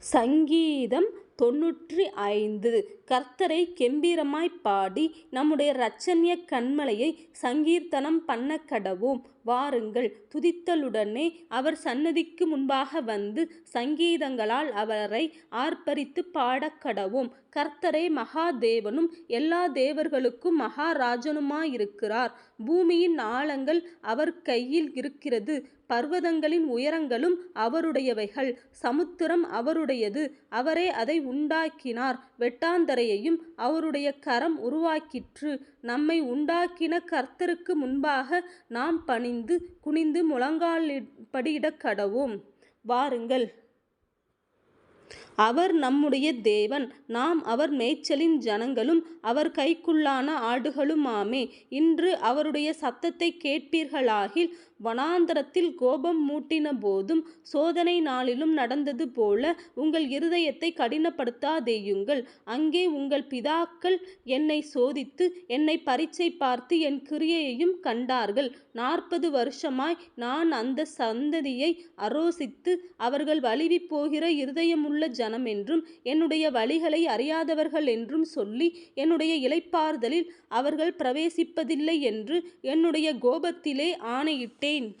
சங்கீதம் தொன்னூற்றி ஐந்து கர்த்தரை கெம்பீரமாய்ப் பாடி நம்முடைய இரட்சணிய கண்மலையை சங்கீர்த்தனம் பண்ணக்கடவோம். வாருங்கள் துதித்தலுடனே அவர் சன்னதிக்கு முன்பாக வந்து சங்கீதங்களால் அவரை ஆர்ப்பரித்து பாடக்கடவோம். கர்த்தரே மகாதேவனும் எல்லா தேவர்களுக்கும் மகாராஜனுமாயிருக்கிறார். பூமியின் ஆழங்கள் அவர் கையில் இருக்கிறது பர்வதங்களின் உயரங்களும் அவருடையவைகள். சமுத்திரம் அவருடையது அவரே அதை உண்டாக்கினார் வெட்டாந்தரையையும் அவருடைய கரம் உருவாக்கிற்று. நம்மை உண்டாக்கின கர்த்தருக்கு முன்பாக நாம் பணி பணிந்து குனிந்து முழங்கால்படியிடக்கடவோம். வாருங்கள். அவர் நம்முடைய தேவன் நாம் அவர் மேய்ச்சலின் ஜனங்களும் அவர் கைக்குள்ளான ஆடுகளுமாமே. இன்று அவருடைய சத்தத்தைக் கேட்பீர்களாகில் வனாந்தரத்தில் கோபம் மூட்டின போதும் சோதனை நாளிலும் நடந்தது போல உங்கள் இருதயத்தை கடினப்படுத்தாதேயுங்கள். அங்கே உங்கள் பிதாக்கள் என்னை சோதித்து என்னை பரீட்சை பார்த்து என் கிரியையையும் கண்டார்கள். நாற்பது வருஷமாய் நான் அந்த சந்ததியை அரோசித்து அவர்கள் வழுவிப்போகிற இருதயமுள்ள என்றும் என்னுடைய வழிகளை அறியாதவர்கள் என்றும் சொல்லி என்னுடைய இலைப்பாறுதலில் அவர்கள் பிரவேசிப்பதில்லை என்று என்னுடைய கோபத்திலே ஆணையிட்டேன்.